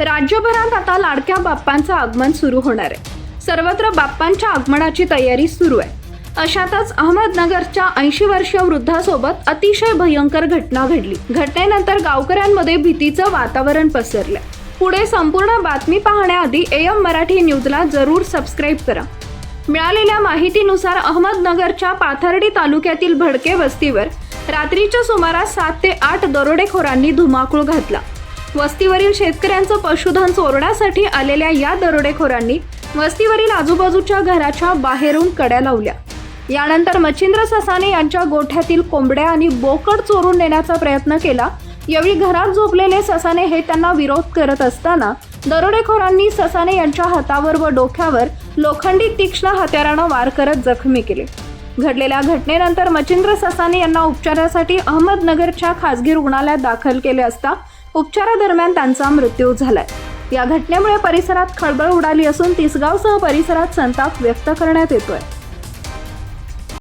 राज्यभरात आता लाडक्या बाप्पांचं आगमन सुरू होणार आहे. सर्वत्र बाप्पांच्या आगमनाची तयारी सुरू आहे. अशातच अहमदनगरच्या ऐंशी वर्षीय वृद्धासोबत अतिशय भयंकर घटना घडली. घटनेनंतर गावकऱ्यांमध्ये भीतीचं वातावरण पसरलं. पुढे संपूर्ण बातमी पाहण्याआधी एम मराठी न्यूजला जरूर सबस्क्राईब करा. मिळालेल्या माहितीनुसार अहमदनगरच्या पाथर्डी तालुक्यातील भडके वस्तीवर रात्रीच्या सुमारास सात ते आठ दरोडेखोरांनी धुमाकूळ घातला. वस्तीवरील शेतकऱ्यांचं पशुधन चोरण्यासाठी आलेल्या या दरोडेखोरांनी वस्तीवरील आजूबाजूच्या घराच्या बाहेरून कड्या लावल्या. यानंतर मच्छिंद्र ससाने यांच्या गोठ्यातील कोंबड्या आणि बोकड चोरून नेण्याचा प्रयत्न केला. यावेळी घरात झोपलेले ससाने हे त्यांना विरोध करत असताना दरोडेखोरांनी ससाने यांच्या हातावर व डोक्यावर लोखंडी तीक्ष्ण हत्यारानं वार करत जखमी केले. घडलेल्या घटनेनंतर मच्छिंद्र ससाने यांना उपचारासाठी अहमदनगरच्या खासगी रुग्णालयात दाखल केले असता उपचारादरम्यान त्यांचा मृत्यू झालाय. या घटनेमुळे परिसरात खळबळ उडाली असून तिसगावसह परिसरात संताप व्यक्त करण्यात येतोय.